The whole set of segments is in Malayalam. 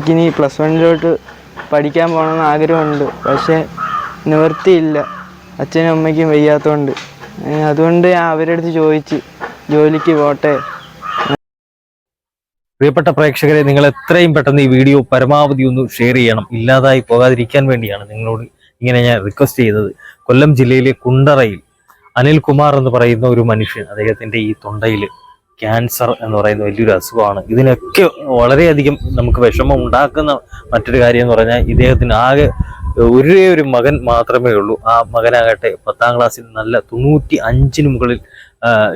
എനിക്കിനി പ്ലസ് വണ്ണിലോട്ട് പഠിക്കാൻ പോകണമെന്ന് ആഗ്രഹമുണ്ട്. പക്ഷേ നിവൃത്തിയില്ല. അച്ഛനും അമ്മയ്ക്കും വയ്യാത്തതുകൊണ്ട് അതുകൊണ്ട് ഞാൻ അവരുടെ അടുത്ത് ചോദിച്ച് ജോലിക്ക് പോട്ടെ. പ്രിയപ്പെട്ട പ്രേക്ഷകരെ നിങ്ങൾ എത്രയും പെട്ടെന്ന് ഈ വീഡിയോ പരമാവധി ഒന്ന് ഷെയർ ചെയ്യണം. ഇല്ലാതായി പോകാതിരിക്കാൻ വേണ്ടിയാണ് നിങ്ങളോട് ഇങ്ങനെ ഞാൻ റിക്വസ്റ്റ് ചെയ്തത്. കൊല്ലം ജില്ലയിലെ കുണ്ടറയിൽ അനിൽ അനിൽകുമാർ എന്ന് പറയുന്ന ഒരു മനുഷ്യൻ അദ്ദേഹത്തിന്റെ ഈ തൊണ്ടയിൽ ക്യാൻസർ എന്ന് പറയുന്ന വലിയൊരു അസുഖമാണ്. ഇതിനൊക്കെ വളരെയധികം നമുക്ക് വിഷമം ഉണ്ടാക്കുന്ന മറ്റൊരു കാര്യം എന്ന് പറഞ്ഞാൽ ഇദ്ദേഹത്തിന് ആകെ ഒരേ ഒരു മകൻ മാത്രമേ ഉള്ളൂ. ആ മകനാകട്ടെ പത്താം ക്ലാസ്സിൽ നല്ല തൊണ്ണൂറ്റി അഞ്ചിന് മുകളിൽ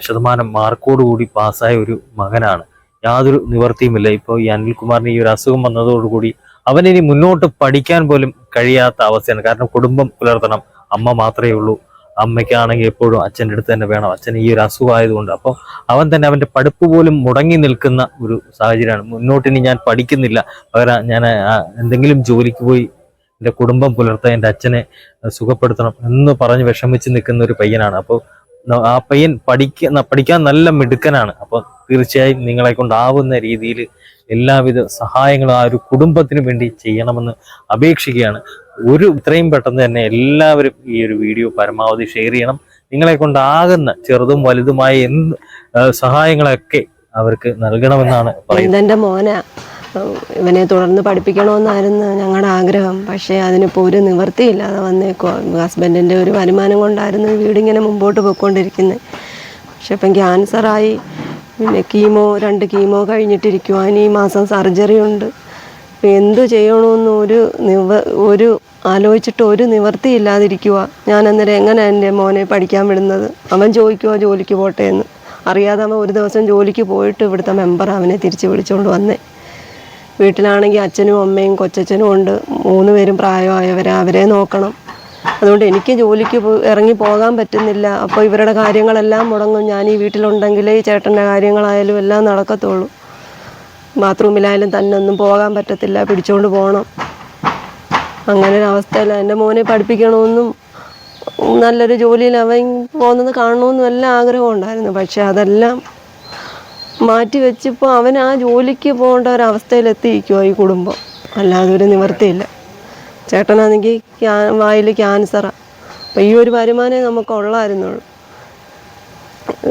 ശതമാനം മാർക്കോടുകൂടി പാസ്സായ ഒരു മകനാണ്. യാതൊരു നിവർത്തിയുമില്ല. ഇപ്പോൾ ഈ അനിൽകുമാറിന് ഈ ഒരു അസുഖം വന്നതോടുകൂടി അവനിനി മുന്നോട്ട് പഠിക്കാൻ പോലും കഴിയാത്ത അവസ്ഥയാണ്. കാരണം കുടുംബം പുലർത്തണം. അമ്മ മാത്രമേ ഉള്ളൂ. അമ്മയ്ക്കാണെങ്കിൽ എപ്പോഴും അച്ഛന്റെ അടുത്ത് തന്നെ വേണം. അച്ഛൻ ഈ ഒരു അസുഖമായതുകൊണ്ട്. അപ്പോൾ അവൻ തന്നെ അവന്റെ പഠിപ്പ് പോലും മുടങ്ങി നിൽക്കുന്ന ഒരു സാഹചര്യമാണ്. മുന്നോട്ടിനി ഞാൻ പഠിക്കുന്നില്ല. പകരം ഞാൻ എന്തെങ്കിലും ജോലിക്ക് പോയി എന്റെ കുടുംബം പുലർത്താൻ എന്റെ അച്ഛനെ സുഖപ്പെടുത്തണം എന്ന് പറഞ്ഞ് വിഷമിച്ച് നിൽക്കുന്ന ഒരു പയ്യനാണ്. അപ്പോൾ ആ പയ്യൻ പഠിക്ക പഠിക്കാൻ നല്ല മിടുക്കനാണ്. അപ്പോൾ തീർച്ചയായും നിങ്ങളെ കൊണ്ടാവുന്ന രീതിയിൽ എല്ലാവിധ സഹായങ്ങളും ആ ഒരു കുടുംബത്തിന് വേണ്ടി ചെയ്യണമെന്ന് അപേക്ഷിക്കുകയാണ്. ഒരു ഇത്രയും പെട്ടെന്ന് തന്നെ എല്ലാവരും ഈ ഒരു വീഡിയോ പരമാവധി ഷെയർ ചെയ്യണം. നിങ്ങളെ കൊണ്ടാകുന്ന ചെറുതും വലുതുമായ എന്ത് സഹായങ്ങളൊക്കെ അവർക്ക് നൽകണമെന്നാണ് പറയുന്നത്. മോന? ഇവനെ തുടർന്ന് പഠിപ്പിക്കണമെന്നായിരുന്നു ഞങ്ങളുടെ ആഗ്രഹം. പക്ഷേ അതിനിപ്പോൾ ഒരു നിവൃത്തിയില്ലാതെ വന്നേക്കോ ഹസ്ബൻഡിന്റെ ഒരു വരുമാനം കൊണ്ടായിരുന്നു വീടിങ്ങനെ മുമ്പോട്ട് പോയിക്കൊണ്ടിരിക്കുന്നത് പക്ഷെ ഇപ്പം ക്യാൻസറായി. പിന്നെ കീമോ രണ്ട് കീമോ കഴിഞ്ഞിട്ടിരിക്കുവാൻ ഈ മാസം സർജറി ഉണ്ട്. എന്തു ചെയ്യണമെന്ന് ഒരു നിവ ഒരു ആലോചിച്ചിട്ട് ഒരു നിവൃത്തി ഇല്ലാതിരിക്കുക ഞാൻ അന്നേരം എങ്ങനെ എന്റെ മോനെ പഠിക്കാൻ വിടുന്നത്? അവൻ ചോദിക്കുക ജോലിക്ക് പോട്ടെ എന്ന്. അറിയാതെ അവൻ ഒരു ദിവസം ജോലിക്ക് പോയിട്ട് ഇവിടുത്തെ മെമ്പർ അവനെ തിരിച്ച് വിളിച്ചുകൊണ്ട് വന്നേ. വീട്ടിലാണെങ്കിൽ അച്ഛനും അമ്മയും കൊച്ചച്ഛനും ഉണ്ട്. മൂന്ന് പേരും പ്രായമായവരാ. അവരെ നോക്കണം. അതുകൊണ്ട് എനിക്ക് ജോലിക്ക് ഇറങ്ങി പോകാൻ പറ്റുന്നില്ല. അപ്പോൾ ഇവരുടെ കാര്യങ്ങളെല്ലാം മുടങ്ങും. ഞാൻ ഈ വീട്ടിലുണ്ടെങ്കിലേ ചേട്ടന്റെ കാര്യങ്ങളായാലും എല്ലാം നടക്കത്തുള്ളൂ. ബാത്റൂമിലായാലും തന്നെ ഒന്നും പോകാൻ പറ്റത്തില്ല പിടിച്ചുകൊണ്ട് പോകണം. അങ്ങനെ ഒരു അവസ്ഥയില്ല എന്റെ മോനെ പഠിപ്പിക്കണമെന്നും നല്ലൊരു ജോലിയിൽ അവൻ പോകുന്നത് കാണണമെന്നും എല്ലാം ആഗ്രഹം ഉണ്ടായിരുന്നു. പക്ഷെ അതെല്ലാം മാറ്റി വെച്ചിപ്പോൾ അവൻ ആ ജോലിക്ക് പോകേണ്ട ഒരവസ്ഥയിലെത്തിയിരിക്കുമോ ഈ കുടുംബം. അല്ലാതെ ഒരു നിവർത്തിയില്ല ചേട്ടനാണെങ്കിൽ വായിൽ ക്യാൻസറാണ് അപ്പോൾ ഈ ഒരു വരുമാനമേ നമുക്ക് ഉള്ളായിരുന്നുള്ളൂ.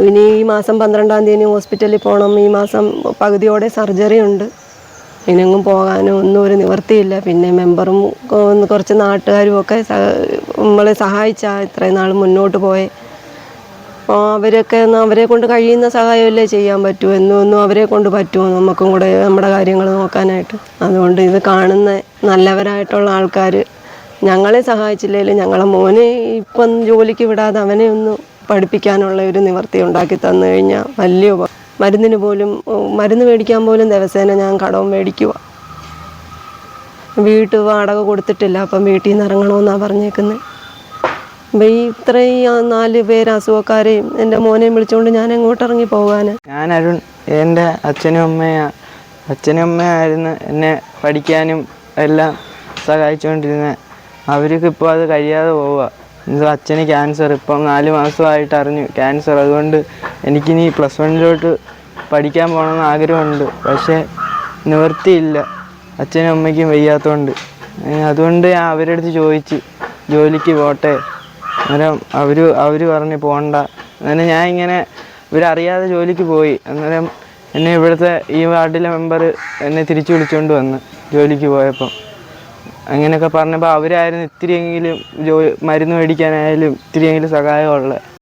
ഇനി ഈ മാസം പന്ത്രണ്ടാം തീയതി ഹോസ്പിറ്റലിൽ പോകണം. ഈ മാസം പകുതിയോടെ സർജറി ഉണ്ട്. ഇനിയെങ്ങും പോകാനോ ഒന്നും ഒരു നിവർത്തിയില്ല പിന്നെ മെമ്പറും കുറച്ച് നാട്ടുകാരും ഒക്കെ നമ്മളെ സഹായിച്ച ഇത്രയും നാൾ മുന്നോട്ട് പോയെ. അപ്പോൾ അവരൊക്കെ അവരെ കൊണ്ട് കഴിയുന്ന സഹായമല്ലേ ചെയ്യാൻ പറ്റൂ? എന്നും ഒന്നും അവരെ കൊണ്ട് പറ്റുമോ? നമുക്കും കൂടെ നമ്മുടെ കാര്യങ്ങൾ നോക്കാനായിട്ട്. അതുകൊണ്ട് ഇത് കാണുന്ന നല്ലവരായിട്ടുള്ള ആൾക്കാർ ഞങ്ങളെ സഹായിച്ചില്ലെങ്കിലും ഞങ്ങളെ മോനെ ഇപ്പം ജോലിക്ക് വിടാതെ അവനെ ഒന്ന് പഠിപ്പിക്കാനുള്ള ഒരു നിവർത്തി ഉണ്ടാക്കി തന്നു കഴിഞ്ഞാൽ വലിയ മരുന്നിന് പോലും മരുന്ന് മേടിക്കാൻ പോലും ദിവസേന ഞാൻ കടവും മേടിക്കുക. വീട്ട് വാടക കൊടുത്തിട്ടില്ല അപ്പം വീട്ടിൽ നിന്ന് ഇറങ്ങണമെന്നാണ് പറഞ്ഞേക്കുന്നത് അപ്പം ഈ ഇത്രയും നാല് പേര് അസുഖക്കാരെയും എന്റെ മോനെയും വിളിച്ചുകൊണ്ട് ഞാൻ എങ്ങോട്ട് ഇറങ്ങി പോകാൻ? ഞാൻ അരുൺ എന്റെ അച്ഛനും അമ്മയാ. അച്ഛനും അമ്മയായിരുന്നു എന്നെ പഠിക്കാനും എല്ലാം സഹായിച്ചുകൊണ്ടിരുന്നത്. അവർക്ക് ഇപ്പോൾ അത് കഴിയാതെ പോവുക. ഇത് അച്ഛന് ക്യാൻസർ ഇപ്പം നാല് മാസമായിട്ട് അറിഞ്ഞു. ക്യാൻസർ അതുകൊണ്ട് എനിക്കിനി പ്ലസ് വണ്ണിലോട്ട് പഠിക്കാൻ പോകണമെന്ന് ആഗ്രഹമുണ്ട്. പക്ഷേ നിവൃത്തിയില്ല. അച്ഛനും അമ്മയ്ക്കും വയ്യാത്തതുകൊണ്ട് അതുകൊണ്ട് ഞാൻ അവരുടെ അടുത്ത് ചോദിച്ച് ജോലിക്ക് പോട്ടെ? അന്നേരം അവർ അവർ പറഞ്ഞ് പോകണ്ട അങ്ങനെ ഞാൻ ഇങ്ങനെ ഇവരറിയാതെ ജോലിക്ക് പോയി. അന്നേരം എന്നെ ഇവിടുത്തെ ഈ വാർഡിലെ മെമ്പർ എന്നെ തിരിച്ചു വിളിച്ചുകൊണ്ട് വന്ന് ജോലിക്ക് പോയപ്പം. അങ്ങനെയൊക്കെ പറഞ്ഞപ്പോൾ അവരായിരുന്നു ഇത്തിരിയെങ്കിലും ജോ മരുന്ന് മേടിക്കാനായാലും ഇത്തിരിയെങ്കിലും സഹായമുള്ളത്